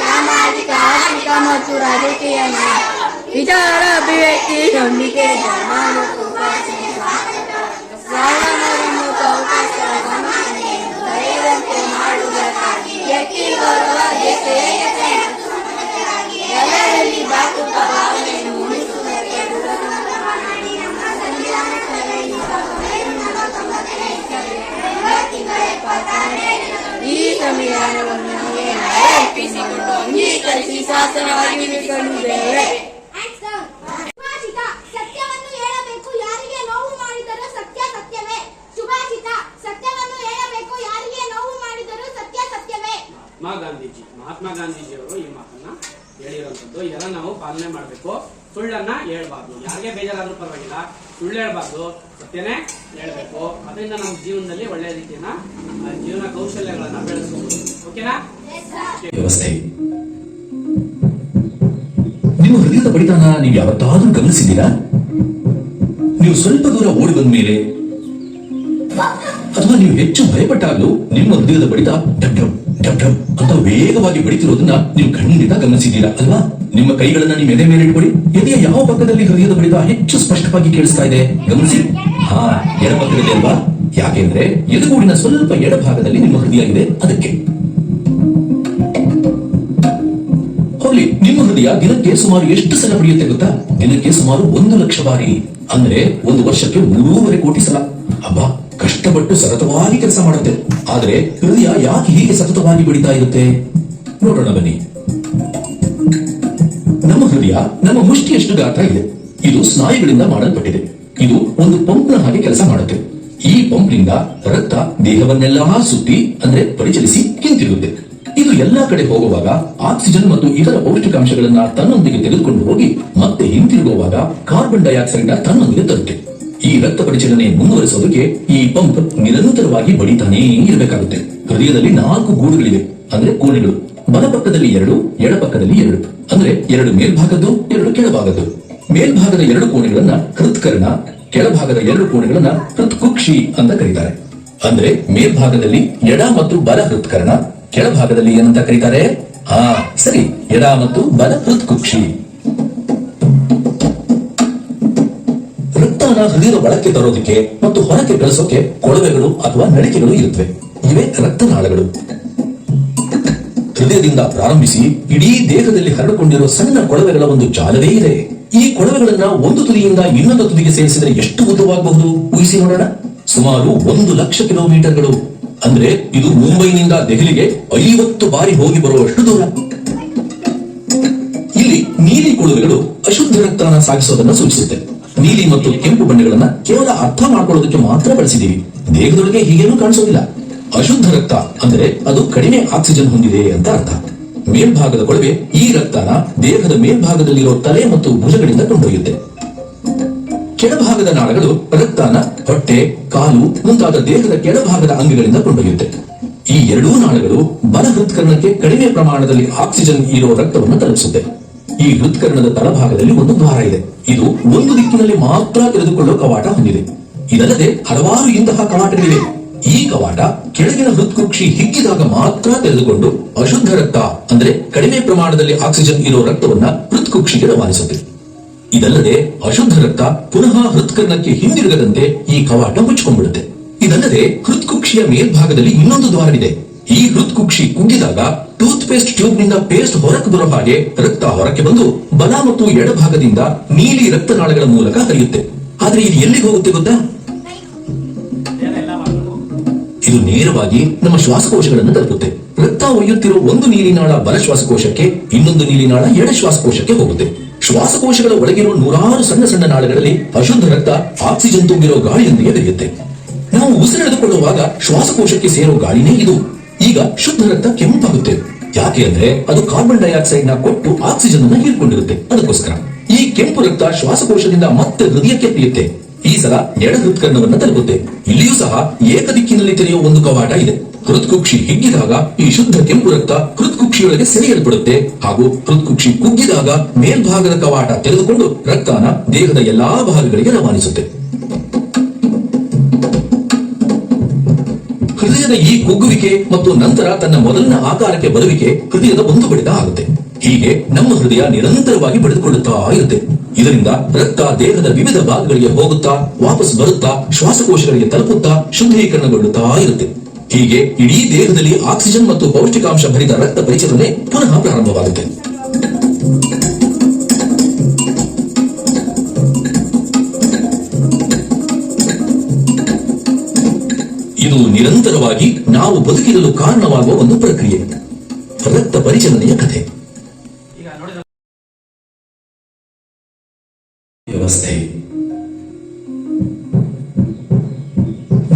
ಸಾಮಾಜಿಕ ಆರ್ಥಿಕ ಮತ್ತು ರಾಜಕೀಯ ವಿಚಾರ ಅಭಿವ್ಯಕ್ತಿ ನಂಬಿಕೆ ಹೇಳ್ಬೇಕು. ಅದರಿಂದ ನಮ್ಮ ಜೀವನದಲ್ಲಿ ಒಳ್ಳೆಯ ರೀತಿಯನ್ನ ಜೀವನ ಕೌಶಲ್ಯಗಳನ್ನ ಬೆಳೆಸಬಹುದು ಓಕೆನಾ ವ್ಯವಸ್ಥೆ. ನಿಮ್ಮ ಹೃದಯದ ಬಡಿತಾನ ನೀವು ಯಾವತ್ತಾದ್ರೂ ಗಮನಿಸಿದ್ದೀರಾ? ನೀವು ಸ್ವಲ್ಪ ದೂರ ಓಡಿ ಬಂದ ಮೇಲೆ ಅಥವಾ ನೀವು ಹೆಚ್ಚು ಭಯಪಟ್ಟಾಗಲೂ ನಿಮ್ಮ ಹೃದಯದ ಬಡಿತ ಡಬ್ ಡಬ್ ಡಬ್ ಡಬ್ ಅಂತ ವೇಗವಾಗಿ ಬಡಿತಿರೋದನ್ನ ನೀವು ಖಂಡಿತ ಗಮನಿಸಿದ್ದೀರಾ ಅಲ್ವಾ? ನಿಮ್ಮ ಕೈಗಳನ್ನ ನಿಮ್ಮ ಎದೆ ಮೇಲೆ ಇಟ್ಕೊಳ್ಳಿ. ಎದೆಯ ಯಾವ ಪಕ್ಕದಲ್ಲಿ ಹೃದಯದ ಬಡಿತ ಹೆಚ್ಚು ಸ್ಪಷ್ಟವಾಗಿ ಕೇಳಿಸ್ತಾ ಇದೆ? ಗಮನಿಸಿ. ಹಾ ಎಡ ಪಕ್ಕದಲ್ಲಿ ಅಲ್ವಾ ಯಾಕೆಂದ್ರೆ ಎದುಗೂಡಿನ ಸ್ವಲ್ಪ ಎಡಭಾಗದಲ್ಲಿ ನಿಮ್ಮ ಹೃದಯ ಇದೆ ಅದಕ್ಕೆ. ಹೋಗ್ಲಿ, ನಿಮ್ಮ ಹೃದಯ ದಿನಕ್ಕೆ ಸುಮಾರು ಎಷ್ಟು ಸಲ ಬಡಿಯುತ್ತೆ ಗೊತ್ತಾ? ದಿನಕ್ಕೆ ಸುಮಾರು ಒಂದು ಲಕ್ಷ ಬಾರಿ, ಅಂದ್ರೆ ಒಂದು ವರ್ಷಕ್ಕೆ ಮೂರೂವರೆ ಕೋಟಿ ಸಲ. ಹಬ್ಬ ಕಷ್ಟಪಟ್ಟು ಸತತವಾಗಿ ಕೆಲಸ ಮಾಡುತ್ತೆ. ಆದ್ರೆ ಹೃದಯ ಯಾಕೆ ಹೀಗೆ ಸತತವಾಗಿ ಬಿಡಿತಾ ಇರುತ್ತೆ? ನೋಡೋಣ ಬನ್ನಿ. ನಮ್ಮ ಹೃದಯ, ನಮ್ಮ ಮುಷ್ಟಿಯಷ್ಟು ಗಾತ್ರ ಇದೆ. ಇದು ಸ್ನಾಯುಗಳಿಂದ ಮಾಡಲ್ಪಟ್ಟಿದೆ. ಇದು ಒಂದು ಪಂಪ್ನ ಹಾಗೆ ಕೆಲಸ ಮಾಡುತ್ತೆ. ಈ ಪಂಪ್ನಿಂದ ರಕ್ತ ದೇಹವನ್ನೆಲ್ಲಾ ಸುತ್ತಿ, ಅಂದ್ರೆ ಪರಿಚಲಿಸಿ ಹಿಂತಿರುಗುತ್ತೆ. ಇದು ಎಲ್ಲಾ ಕಡೆ ಹೋಗುವಾಗ ಆಕ್ಸಿಜನ್ ಮತ್ತು ಇತರ ಪೌಷ್ಟಿಕಾಂಶಗಳನ್ನ ತನ್ನೊಂದಿಗೆ ತೆಗೆದುಕೊಂಡು ಹೋಗಿ ಮತ್ತೆ ಹಿಂತಿರುಗುವಾಗ ಕಾರ್ಬನ್ ಡೈಆಕ್ಸೈಡ್ನ ತನ್ನೊಂದಿಗೆ ತರುತ್ತೆ. ಈ ರಕ್ತ ಪರಿಚಲನೆ ಮುಂದುವರಿಸೋದಕ್ಕೆ ಈ ಪಂಪ್ ನಿರಂತರವಾಗಿ ಬಡಿತಾನೇ ಇರಬೇಕಾಗುತ್ತೆ. ಹೃದಯದಲ್ಲಿ ನಾಲ್ಕು ಗೂಡುಗಳಿವೆ, ಅಂದ್ರೆ ಕೋಣೆಗಳು. ಬಲಪಕ್ಕದಲ್ಲಿ ಎರಡು, ಎಡಪಕ್ಕದಲ್ಲಿ ಎರಡು. ಅಂದ್ರೆ ಎರಡು ಮೇಲ್ಭಾಗದ್ದು, ಎರಡು ಕೆಳಭಾಗದ್ದು. ಮೇಲ್ಭಾಗದ ಎರಡು ಕೋಣೆಗಳನ್ನ ಹೃತ್ಕರ್ಣ ಕೆಳಭಾಗದ ಎರಡು ಕೋಣೆಗಳನ್ನ ಹೃತ್ಕುಕ್ಷಿ ಅಂತ ಕರೀತಾರೆ. ಅಂದ್ರೆ ಮೇಲ್ಭಾಗದಲ್ಲಿ ಎಡ ಮತ್ತು ಬಲ ಹೃತ್ಕರ್ಣ ಕೆಳಭಾಗದಲ್ಲಿ ಏನಂತ ಕರೀತಾರೆ? ಆ, ಸರಿ. ಎಡ ಮತ್ತು ಬಲ ಹೃತ್ಕುಕ್ಷಿ ರಕ್ತನ ಹೃದಯದ ಒಳಕ್ಕೆ ತರೋದಕ್ಕೆ ಮತ್ತು ಹೊರಕ್ಕೆ ಬೆಳೆಸೋಕೆ ಕೊಳವೆಗಳು ಅಥವಾ ನಳಿಕೆಗಳು ಇರುತ್ತವೆ. ಇವೆ ರಕ್ತನಾಳಗಳು. ಹೃದಯದಿಂದ ಪ್ರಾರಂಭಿಸಿ ಇಡೀ ದೇಹದಲ್ಲಿ ಹರಡಿಕೊಂಡಿರುವ ಸಣ್ಣ ಕೊಳವೆಗಳ ಒಂದು ಜಾಲವೇ ಇದೆ. ಈ ಕೊಳವೆಗಳನ್ನ ಒಂದು ತುದಿಯಿಂದ ಇನ್ನೊಂದು ತುದಿಗೆ ಸೇರಿಸಿದರೆ ಎಷ್ಟು ಉದ್ದವಾಗಬಹುದು? ಊಹಿಸಿ ನೋಡೋಣ. ಸುಮಾರು ಒಂದು ಲಕ್ಷ ಕಿಲೋಮೀಟರ್ಗಳು. ಅಂದ್ರೆ ಇದು ಮುಂಬೈನಿಂದ ದೆಹಲಿಗೆ ಐವತ್ತು ಬಾರಿ ಹೋಗಿ ಬರುವಷ್ಟು ದೂರ. ಇಲ್ಲಿ ನೀಲಿ ಕೊಳವೆಗಳು ಅಶುದ್ಧ ರಕ್ತನ ಸಾಗಿಸೋದನ್ನ ಸೂಚಿಸುತ್ತೆ. ನೀಲಿ ಮತ್ತು ಕೆಂಪು ಬಣ್ಣಗಳನ್ನ ಕೇವಲ ಅರ್ಥ ಮಾಡ್ಕೊಳ್ಳೋದಕ್ಕೆ ಮಾತ್ರ ಬಳಸಿದೀವಿ ದೇಹದೊಳಗೆ ಹೀಗೇನು ಕಾಣಿಸೋದಿಲ್ಲ. ಅಶುದ್ಧ ರಕ್ತ ಅಂದ್ರೆ ಅದು ಕಡಿಮೆ ಆಕ್ಸಿಜನ್ ಹೊಂದಿದೆ ಅಂತ ಅರ್ಥ. ಮೇಲ್ಭಾಗದ ಕೊಳವೆ ಈ ರಕ್ತನ ದೇಹದ ಮೇಲ್ಭಾಗದಲ್ಲಿರೋ ತಲೆ ಮತ್ತು ಭುಜಗಳಿಂದ ಕೊಂಡೊಯ್ಯುತ್ತೆ ಕೆಳಭಾಗದ ನಾಳಗಳು ರಕ್ತನ ಹೊಟ್ಟೆ, ಕಾಲು ಮುಂತಾದ ದೇಹದ ಕೆಳಭಾಗದ ಅಂಗಗಳಿಂದ ಕೊಂಡೊಯ್ಯುತ್ತೆ ಈ ಎರಡೂ ನಾಳಗಳು ಬಲ ಹೃತ್ಕರ್ಣಕ್ಕೆ ಕಡಿಮೆ ಪ್ರಮಾಣದಲ್ಲಿ ಆಕ್ಸಿಜನ್ ಇರೋ ರಕ್ತವನ್ನು ತಲುಪಿಸುತ್ತೆ. ಈ ಹೃತ್ಕರ್ಣದ ತಳಭಾಗದಲ್ಲಿ ಒಂದು ದ್ವಾರ ಇದೆ. ಇದು ಒಂದು ದಿಕ್ಕಿನಲ್ಲಿ ಮಾತ್ರ ತೆರೆದುಕೊಳ್ಳುವ ಕವಾಟ ಹೊಂದಿದೆ. ಇದಲ್ಲದೆ ಹಲವಾರು ಇಂತಹ ಕವಾಟಗಳಿವೆ. ಈ ಕವಾಟ ಕೆಳಗಿನ ಹೃತ್ಕುಕ್ಷಿ ಹಿಗ್ಗಿದಾಗ ಮಾತ್ರ ತೆರೆದುಕೊಂಡು ಅಶುದ್ಧ ರಕ್ತ, ಅಂದ್ರೆ ಕಡಿಮೆ ಪ್ರಮಾಣದಲ್ಲಿ ಆಕ್ಸಿಜನ್ ಇರೋ ರಕ್ತವನ್ನ ಹೃತ್ಕುಕ್ಷಿಗೆ ರವಾನಿಸುತ್ತೆ. ಇದಲ್ಲದೆ ಅಶುದ್ಧ ರಕ್ತ ಪುನಃ ಹೃತ್ಕರ್ಣಕ್ಕೆ ಹಿಂದಿರುಗದಂತೆ ಈ ಕವಾಟ ಮುಚ್ಚಿಕೊಂಡ್ಬಿಡುತ್ತೆ. ಇದಲ್ಲದೆ ಹೃತ್ಕುಕ್ಷಿಯ ಮೇಲ್ಭಾಗದಲ್ಲಿ ಇನ್ನೊಂದು ದ್ವಾರವಿದೆ. ಈ ಹೃತ್ಕುಕ್ಷಿ ಕುಗ್ಗಿದಾಗ ಟೂತ್ ಪೇಸ್ಟ್ ಟ್ಯೂಬ್ನಿಂದ ಪೇಸ್ಟ್ ಹೊರಕ್ಕೆ ಬರೋ ಹಾಗೆ ರಕ್ತ ಹೊರಕ್ಕೆ ಬಂದು ಬಲ ಮತ್ತು ಎಡಭಾಗದಿಂದ ನೀಲಿ ರಕ್ತನಾಳಗಳ ಮೂಲಕ ಹರಿಯುತ್ತೆ. ಆದ್ರೆ ಇದು ಎಲ್ಲಿಗೆ ಹೋಗುತ್ತೆ ಗೊತ್ತಾ? ಇದು ನೇರವಾಗಿ ನಮ್ಮ ಶ್ವಾಸಕೋಶಗಳನ್ನು ತಲುಪುತ್ತೆ. ರಕ್ತ ಒಯ್ಯುತ್ತಿರುವ ಒಂದು ನೀಲಿನಾಳ ಬಲ ಶ್ವಾಸಕೋಶಕ್ಕೆ ಇನ್ನೊಂದು ನೀಲಿನಾಳ ಎಡ ಶ್ವಾಸಕೋಶಕ್ಕೆ ಹೋಗುತ್ತೆ. ಶ್ವಾಸಕೋಶಗಳ ಒಳಗಿರುವ ನೂರಾರು ಸಣ್ಣ ಸಣ್ಣ ನಾಳಗಳಲ್ಲಿ ಅಶುದ್ಧ ರಕ್ತ ಆಕ್ಸಿಜನ್ ತುಂಬಿರೋ ಗಾಳಿಯೊಂದಿಗೆ ಬೆರೆಯುತ್ತೆ. ನಾವು ಉಸಿರೆಳೆದುಕೊಳ್ಳುವಾಗ ಶ್ವಾಸಕೋಶಕ್ಕೆ ಸೇರೋ ಗಾಳಿನೇ ಇದು. ಈಗ ಶುದ್ಧ ರಕ್ತ ಕೆಂಪಾಗುತ್ತೆ. ಯಾಕೆ ಅಂದ್ರೆ ಅದು ಕಾರ್ಬನ್ ಡೈಆಕ್ಸೈಡ್ನ ಕೊಟ್ಟು ಆಕ್ಸಿಜನ್ ಅನ್ನ ಹೀರ್ಕೊಂಡಿರುತ್ತೆ. ಅದಕ್ಕೋಸ್ಕರ. ಈ ಕೆಂಪು ರಕ್ತ ಶ್ವಾಸಕೋಶದಿಂದ ಮತ್ತೆ ಹೃದಯಕ್ಕೆ ತಿಳಿಯುತ್ತೆ ಈ ಸಲ ಎಡ ಹೃತ್ಕರ್ಣವನ್ನ ತಲುಪುತ್ತೆ. ಇಲ್ಲಿಯೂ ಸಹ ಏಕದಿಕ್ಕಿನಲ್ಲಿ ತೆರೆಯುವ ಒಂದು ಕವಾಟ ಇದೆ. ಹೃತ್ಕುಕ್ಷಿ ಹಿಗ್ಗಿದಾಗ ಈ ಶುದ್ಧ ಕೆಂಪು ರಕ್ತ ಹೃತ್ಕುಕ್ಷಿಯೊಳಗೆ ಸೆರೆಯಲ್ಪಡುತ್ತೆ. ಹಾಗೂ ಹೃತ್ಕುಕ್ಷಿ ಕುಗ್ಗಿದಾಗ ಮೇಲ್ಭಾಗದ ಕವಾಟ ತೆರೆದುಕೊಂಡು ರಕ್ತನ ದೇಹದ ಎಲ್ಲಾ ಭಾಗಗಳಿಗೆ ರವಾನಿಸುತ್ತೆ. ಹೃದಯದ ಈ ಕುಗ್ಗುವಿಕೆ ಮತ್ತು ನಂತರ ತನ್ನ ಮೊದಲಿನ ಆಕಾರಕ್ಕೆ ಬರುವಿಕೆ ಹೃದಯದ ಒಂದು ಬಡಿತ ಆಗುತ್ತೆ. ಹೀಗೆ ನಮ್ಮ ಹೃದಯ ನಿರಂತರವಾಗಿ ಬೆಳೆದುಕೊಳ್ಳುತ್ತಾ ಇರುತ್ತೆ. ಇದರಿಂದ ರಕ್ತ, ದೇಹದ ವಿವಿಧ ಭಾಗಗಳಿಗೆ ಹೋಗುತ್ತಾ, ವಾಪಸ್ ಬರುತ್ತಾ, ಶ್ವಾಸಕೋಶಗಳಿಗೆ ತಲುಪುತ್ತಾ, ಶುದ್ಧೀಕರಣಗೊಳ್ಳುತ್ತಾ ಇರುತ್ತೆ. ಹೀಗೆ ಇಡೀ ದೇಹದಲ್ಲಿ ಆಕ್ಸಿಜನ್ ಮತ್ತು ಪೌಷ್ಟಿಕಾಂಶ ಭರಿತ ರಕ್ತ ಪರಿಚಲನೆ ಪುನಃ ಪ್ರಾರಂಭವಾಗುತ್ತೆ. ಇದು ನಿರಂತರವಾಗಿ ನಾವು ಬದುಕಿರಲು ಕಾರಣವಾಗುವ ಒಂದು ಪ್ರಕ್ರಿಯೆ. ರಕ್ತ ಪರಿಚಲನೆಯ ಕಥೆ. ವ್ಯವಸ್ಥೆ.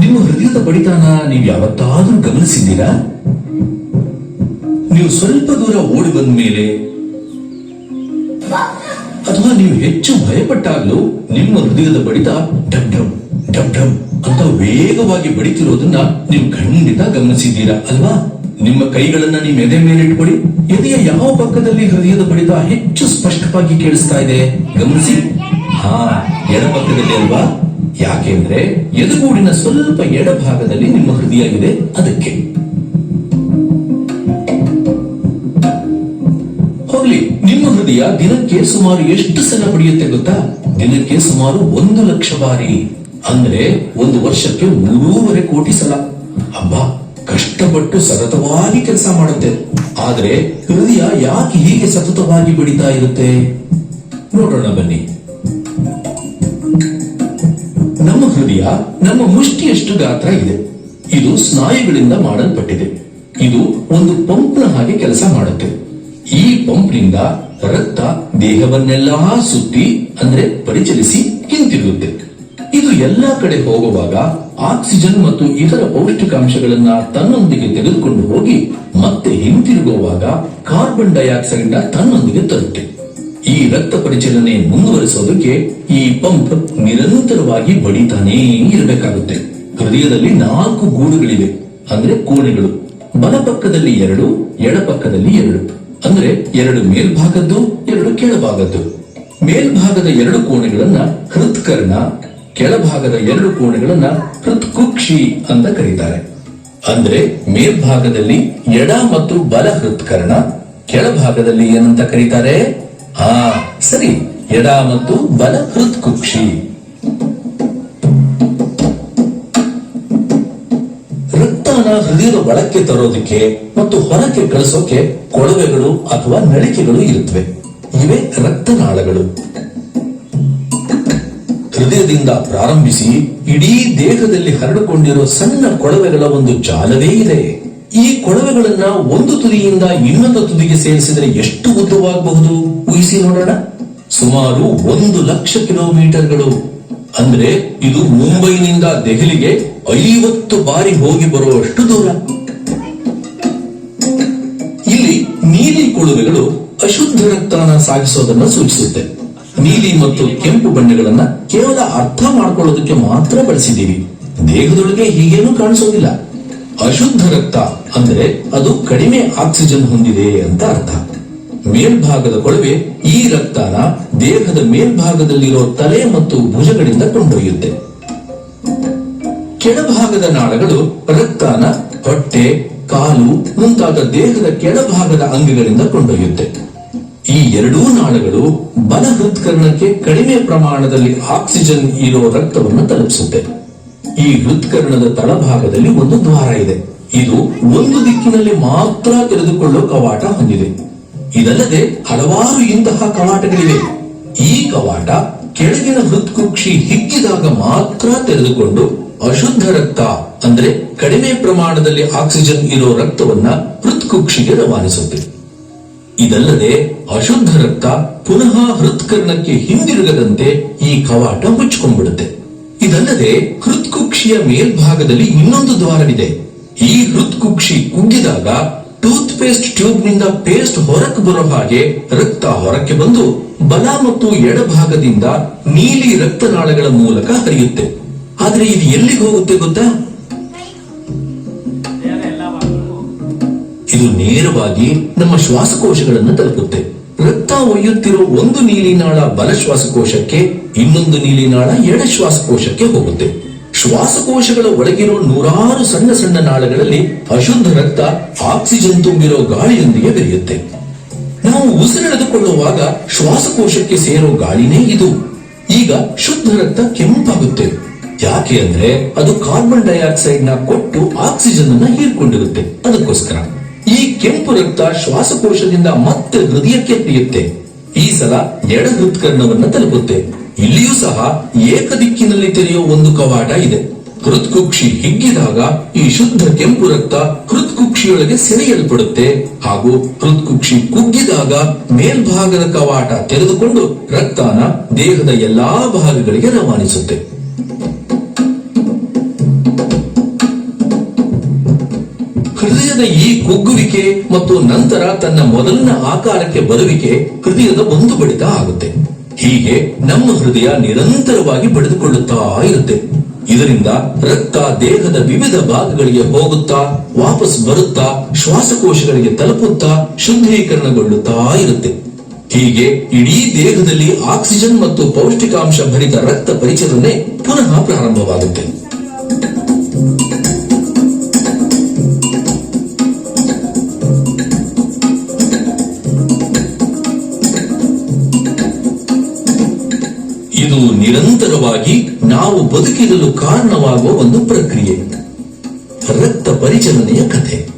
ನಿಮ್ಮ ಹೃದಯದ ಬಡಿತಾನ ನೀವು ಯಾವತ್ತಾದ್ರೂ ಗಮನಿಸಿದ್ದೀರಾ? ನೀವು ಸ್ವಲ್ಪ ದೂರ ಓಡಿ ಬಂದ ಮೇಲೆ ಅಥವಾ ನೀವು ಹೆಚ್ಚು ಭಯಪಟ್ಟಾಗಲೂ ನಿಮ್ಮ ಹೃದಯದ ಬಡಿತ ಡಬ್ ಡಬ್ ಡಬ್ ಡಬ್ ಅಂತ ವೇಗವಾಗಿ ಬಡಿತಿರೋದನ್ನ ನೀವು ಖಂಡಿತ ಗಮನಿಸಿದ್ದೀರಾ ಅಲ್ವಾ? ನಿಮ್ಮ ಕೈಗಳನ್ನ ನೀವು ಎದೆ ಮೇಲೆ ಇಟ್ಕೊಳ್ಳಿ. ಎದೆಯ ಯಾವ ಪಕ್ಕದಲ್ಲಿ ಹೃದಯದ ಬಡಿತ ಹೆಚ್ಚು ಸ್ಪಷ್ಟವಾಗಿ ಕೇಳಿಸ್ತಾ ಇದೆ? ಗಮನಿಸಿ. ಹಾ ಎಡಪಕ್ಕದಲ್ಲಿ ಅಲ್ವಾ? ಯಾಕೆಂದ್ರೆ ಎದುಗೂಡಿನ ಸ್ವಲ್ಪ ಎಡಭಾಗದಲ್ಲಿ ನಿಮ್ಮ ಹೃದಯ ಇದೆ ಅದಕ್ಕೆ. ಹೋಗ್ಲಿ, ನಿಮ್ಮ ಹೃದಯ ದಿನಕ್ಕೆ ಸುಮಾರು ಎಷ್ಟು ಸಲ ಬಡಿಯುತ್ತೆ ಗೊತ್ತಾ? ದಿನಕ್ಕೆ ಸುಮಾರು ಒಂದು ಲಕ್ಷ ಬಾರಿ. ಅಂದ್ರೆ ಒಂದು ವರ್ಷಕ್ಕೆ ಮೂರೂವರೆ ಕೋಟಿ ಸಲ. ಹಬ್ಬ ಕಷ್ಟಪಟ್ಟು ಸತತವಾಗಿ ಕೆಲಸ ಮಾಡುತ್ತೆ. ಆದ್ರೆ ಹೃದಯ ಯಾಕೆ ಹೀಗೆ ಸತತವಾಗಿ ಬಡಿತಾ ಇರುತ್ತೆ? ನೋಡೋಣ ಬನ್ನಿ. ನಮ್ಮ ಹೃದಯ, ನಮ್ಮ ಮುಷ್ಟಿಯಷ್ಟು ಗಾತ್ರ ಇದೆ. ಇದು ಸ್ನಾಯುಗಳಿಂದ ಮಾಡಲ್ಪಟ್ಟಿದೆ. ಇದು ಒಂದು ಪಂಪ್ನ ಹಾಗೆ ಕೆಲಸ ಮಾಡುತ್ತೆ. ಈ ಪಂಪ್ನಿಂದ ರಕ್ತ ದೇಹವನ್ನೆಲ್ಲಾ ಸುತ್ತಿ, ಅಂದ್ರೆ ಪರಿಚಲಿಸಿ ಹಿಂತಿರುಗುತ್ತೆ. ಇದು ಎಲ್ಲಾ ಕಡೆ ಹೋಗುವಾಗ ಆಕ್ಸಿಜನ್ ಮತ್ತು ಇತರ ಪೌಷ್ಟಿಕಾಂಶಗಳನ್ನ ತನ್ನೊಂದಿಗೆ ತೆಗೆದುಕೊಂಡು ಹೋಗಿ ಮತ್ತೆ ಹಿಂತಿರುಗುವಾಗ ಕಾರ್ಬನ್ ಡೈಆಕ್ಸೈಡ್ನ ತನ್ನೊಂದಿಗೆ ತರುತ್ತೆ. ಈ ರಕ್ತ ಪರಿಚಲನೆ ಮುಂದುವರಿಸೋದಕ್ಕೆ ಈ ಪಂಪ್ ನಿರಂತರವಾಗಿ ಬಡಿತಾನೇ ಇರಬೇಕಾಗುತ್ತೆ. ಹೃದಯದಲ್ಲಿ ನಾಲ್ಕು ಗೂಡುಗಳಿವೆ. ಅಂದ್ರೆ ಕೋಣೆಗಳು. ಬಲಪಕ್ಕದಲ್ಲಿ ಎರಡು ಎಡಪಕ್ಕದಲ್ಲಿ ಎರಡು. ಅಂದ್ರೆ ಎರಡು ಮೇಲ್ಭಾಗದ್ದು, ಎರಡು ಕೆಳಭಾಗದ್ದು. ಮೇಲ್ಭಾಗದ ಎರಡು ಕೋಣೆಗಳನ್ನ ಹೃತ್ಕರ್ಣ, ಕೆಳಭಾಗದ ಎರಡು ಕೋಣೆಗಳನ್ನ ಹೃತ್ಕುಕ್ಷಿ ಅಂತ ಕರೀತಾರೆ. ಅಂದ್ರೆ ಮೇಲ್ಭಾಗದಲ್ಲಿ ಎಡ ಮತ್ತು ಬಲ ಹೃತ್ಕರ್ಣ, ಕೆಳಭಾಗದಲ್ಲಿ ಏನಂತ ಕರೀತಾರೆ? ಹಾ ಸರಿ. ಎಡ ಮತ್ತು ಬಲ ಹೃತ್ಕುಕ್ಷಿ ರಕ್ತನ ಹೃದಯದ ಒಳಕ್ಕೆ ತರೋದಕ್ಕೆ ಮತ್ತು ಹೊರಕ್ಕೆ ಕಳಿಸೋಕೆ ಕೊಳವೆಗಳು ಅಥವಾ ನಳಿಕೆಗಳು ಇರುತ್ತವೆ. ಇವೆ ರಕ್ತನಾಳಗಳು. ಹೃದಯದಿಂದ ಪ್ರಾರಂಭಿಸಿ ಇಡೀ ದೇಹದಲ್ಲಿ ಹರಡಿಕೊಂಡಿರುವ ಸಣ್ಣ ಕೊಳವೆಗಳ ಒಂದು ಜಾಲವೇ ಇದೆ. ಈ ಕೊಳವೆಗಳನ್ನ ಒಂದು ತುದಿಯಿಂದ ಇನ್ನೊಂದು ತುದಿಗೆ ಸೇರಿಸಿದರೆ ಎಷ್ಟು ಉದ್ದವಾಗಬಹುದು? ಊಹಿಸಿ ನೋಡೋಣ. ಸುಮಾರು ಒಂದು ಲಕ್ಷ ಕಿಲೋಮೀಟರ್ಗಳು. ಅಂದ್ರೆ ಇದು ಮುಂಬೈನಿಂದ ದೆಹಲಿಗೆ ಐವತ್ತು ಬಾರಿ ಹೋಗಿ ಬರುವಷ್ಟು ದೂರ. ಇಲ್ಲಿ ನೀಲಿ ಕೊಳವೆಗಳು ಅಶುದ್ಧ ರಕ್ತನ ಸಾಗಿಸೋದನ್ನ ಸೂಚಿಸುತ್ತೆ. ನೀಲಿ ಮತ್ತು ಕೆಂಪು ಬಣ್ಣಗಳನ್ನ ಕೇವಲ ಅರ್ಥ ಮಾಡ್ಕೊಳ್ಳೋದಕ್ಕೆ ಮಾತ್ರ ಬಳಸಿದ್ದೀವಿ. ದೇಹದೊಳಗೆ ಹೀಗೇನೂ ಕಾಣಿಸೋದಿಲ್ಲ. ಅಶುದ್ಧ ರಕ್ತ ಅಂದರೆ ಅದು ಕಡಿಮೆ ಆಕ್ಸಿಜನ್ ಹೊಂದಿದೆ ಅಂತ ಅರ್ಥ. ಮೇಲ್ಭಾಗದ ಕೊಳವೆ ಈ ರಕ್ತನ ದೇಹದ ಮೇಲ್ಭಾಗದಲ್ಲಿರೋ ತಲೆ ಮತ್ತು ಭುಜಗಳಿಂದ ಕೊಂಡೊಯ್ಯುತ್ತೆ. ಕೆಳಭಾಗದ ನಾಳಗಳು ರಕ್ತನ ಹೊಟ್ಟೆ, ಕಾಲು ಮುಂತಾದ ದೇಹದ ಕೆಳಭಾಗದ ಅಂಗಗಳಿಂದ ಕೊಂಡೊಯ್ಯುತ್ತೆ. ಈ ಎರಡೂ ನಾಳಗಳು ಬಲ ಹೃತ್ಕರಣಕ್ಕೆ ಕಡಿಮೆ ಪ್ರಮಾಣದಲ್ಲಿ ಆಕ್ಸಿಜನ್ ಇರೋ ರಕ್ತವನ್ನು ತಲುಪಿಸುತ್ತೆ. ಈ ಹೃತ್ಕರ್ಣದ ತಳಭಾಗದಲ್ಲಿ ಒಂದು ದ್ವಾರ ಇದೆ. ಇದು ಒಂದು ದಿಕ್ಕಿನಲ್ಲಿ ಮಾತ್ರ ತೆರೆದುಕೊಳ್ಳೋ ಕವಾಟ ಹೊಂದಿದೆ. ಇದಲ್ಲದೆ ಹಲವಾರು ಇಂತಹ ಕವಾಟಗಳಿವೆ. ಈ ಕವಾಟ ಕೆಳಗಿನ ಹೃತ್ಕುಕ್ಷಿ ಹಿಗ್ಗಿದಾಗ ಮಾತ್ರ ತೆರೆದುಕೊಂಡು ಅಶುದ್ಧ ರಕ್ತ, ಅಂದ್ರೆ ಕಡಿಮೆ ಪ್ರಮಾಣದಲ್ಲಿ ಆಕ್ಸಿಜನ್ ಇರೋ ರಕ್ತವನ್ನ ಹೃತ್ಕುಕ್ಷಿಗೆ ರವಾನಿಸುತ್ತೆ. ಇದಲ್ಲದೆ ಅಶುದ್ಧ ರಕ್ತ ಪುನಃ ಹೃತ್ಕರ್ಣಕ್ಕೆ ಹಿಂದಿರುಗದಂತೆ ಈ ಕವಾಟ ಮುಚ್ಚಿಕೊಂಡ್ಬಿಡುತ್ತೆ ಇದಲ್ಲದೆ ಹೃತ್ಕುಕ್ಷಿಯ ಮೇಲ್ಭಾಗದಲ್ಲಿ ಇನ್ನೊಂದು ದ್ವಾರವಿದೆ. ಈ ಹೃತ್ಕುಕ್ಷಿ ಕುಗ್ಗಿದಾಗ ಟೂತ್ ಪೇಸ್ಟ್ ಟ್ಯೂಬ್ನಿಂದ ಪೇಸ್ಟ್ ಹೊರಕ್ಕೆ ಬರೋ ಹಾಗೆ ರಕ್ತ ಹೊರಕ್ಕೆ ಬಂದು ಬಲ ಮತ್ತು ಎಡಭಾಗದಿಂದ ನೀಲಿ ರಕ್ತನಾಳಗಳ ಮೂಲಕ ಹರಿಯುತ್ತೆ. ಆದ್ರೆ ಇದು ಎಲ್ಲಿಗೆ ಹೋಗುತ್ತೆ ಗೊತ್ತಾ? ಇದು ನೇರವಾಗಿ ನಮ್ಮ ಶ್ವಾಸಕೋಶಗಳನ್ನು ತಲುಪುತ್ತೆ. ರಕ್ತ ಒಯ್ಯುತ್ತಿರೋ ಒಂದು ನೀಲಿನಾಳ ಬಲ ಶ್ವಾಸಕೋಶಕ್ಕೆ ಇನ್ನೊಂದು ನೀಲಿನಾಳ ಎಡ ಶ್ವಾಸಕೋಶಕ್ಕೆ ಹೋಗುತ್ತೆ. ಶ್ವಾಸಕೋಶಗಳ ಒಳಗಿರೋ ನೂರಾರು ಸಣ್ಣ ಸಣ್ಣ ನಾಳಗಳಲ್ಲಿ ಅಶುದ್ಧ ರಕ್ತ ಆಕ್ಸಿಜನ್ ತುಂಬಿರೋ ಗಾಳಿಯೊಂದಿಗೆ ಬೆರೆಯುತ್ತೆ. ನಾವು ಉಸಿರೆಳೆದುಕೊಳ್ಳುವಾಗ ಶ್ವಾಸಕೋಶಕ್ಕೆ ಸೇರೋ ಗಾಳಿನೇ ಇದು. ಈಗ ಶುದ್ಧ ರಕ್ತ ಕೆಂಪಾಗುತ್ತೆ. ಯಾಕೆ ಅಂದ್ರೆ ಅದು ಕಾರ್ಬನ್ ಡೈಆಕ್ಸೈಡ್ನ ಕೊಟ್ಟು ಆಕ್ಸಿಜನ್ ಅನ್ನ ಹೀರ್ಕೊಂಡಿರುತ್ತೆ. ಅದಕ್ಕೋಸ್ಕರ. ಈ ಕೆಂಪು ರಕ್ತ ಶ್ವಾಸಕೋಶದಿಂದ ಮತ್ತೆ ಹೃದಯಕ್ಕೆ ತಿಳಿಯುತ್ತೆ ಈ ಸಲ ಎಡ ಹೃತ್ಕರ್ಣವನ್ನ ತಲುಪುತ್ತೆ. ಇಲ್ಲಿಯೂ ಸಹ ಏಕ ದಿಕ್ಕಿನಲ್ಲಿ ತೆರೆಯುವ ಒಂದು ಕವಾಟ ಇದೆ. ಕೃತ್ಕುಕ್ಷಿ ಹಿಗ್ಗಿದಾಗ ಈ ಶುದ್ಧ ಕೆಂಪು ರಕ್ತ ಕೃತ್ಕುಕ್ಷಿಯೊಳಗೆ ಸೆರೆಯಲ್ಪಡುತ್ತೆ. ಹಾಗೂ ಕೃತ್ಕುಕ್ಷಿ ಕುಗ್ಗಿದಾಗ ಮೇಲ್ಭಾಗದ ಕವಾಟ ತೆರೆದುಕೊಂಡು ರಕ್ತಾನ ದೇಹದ ಎಲ್ಲಾ ಭಾಗಗಳಿಗೆ ರವಾನಿಸುತ್ತೆ. ಈ ಕುಗ್ಗುವಿಕೆ ಮತ್ತು ನಂತರ ತನ್ನ ಮೊದಲಿನ ಆಕಾರಕ್ಕೆ ಬರುವಿಕೆ ಹೃದಯದ ಒಂದು ಬಡಿತ ಆಗುತ್ತೆ. ಹೀಗೆ ನಮ್ಮ ಹೃದಯ ನಿರಂತರವಾಗಿ ಬಡಿದುಕೊಳ್ಳುತ್ತಾ ಇರುತ್ತೆ. ಇದರಿಂದ ರಕ್ತ ದೇಹದ ವಿವಿಧ ಭಾಗಗಳಿಗೆ ಹೋಗುತ್ತಾ, ವಾಪಸ್ ಬರುತ್ತಾ, ಶ್ವಾಸಕೋಶಗಳಿಗೆ ತಲುಪುತ್ತಾ, ಶುದ್ಧೀಕರಣಗೊಳ್ಳುತ್ತಾ ಇರುತ್ತೆ. ಹೀಗೆ ಇಡೀ ದೇಹದಲ್ಲಿ ಆಕ್ಸಿಜನ್ ಮತ್ತು ಪೌಷ್ಟಿಕಾಂಶ ಭರಿತ ರಕ್ತ ಪರಿಚಲನೆ ಪುನಃ ಪ್ರಾರಂಭವಾಗುತ್ತೆ. ಇದು ನಿರಂತರವಾಗಿ ನಾವು ಬದುಕಿರಲು ಕಾರಣವಾಗುವ ಒಂದು ಪ್ರಕ್ರಿಯೆ. ರಕ್ತ ಪರಿಚಲನೆಯ ಕಥೆ.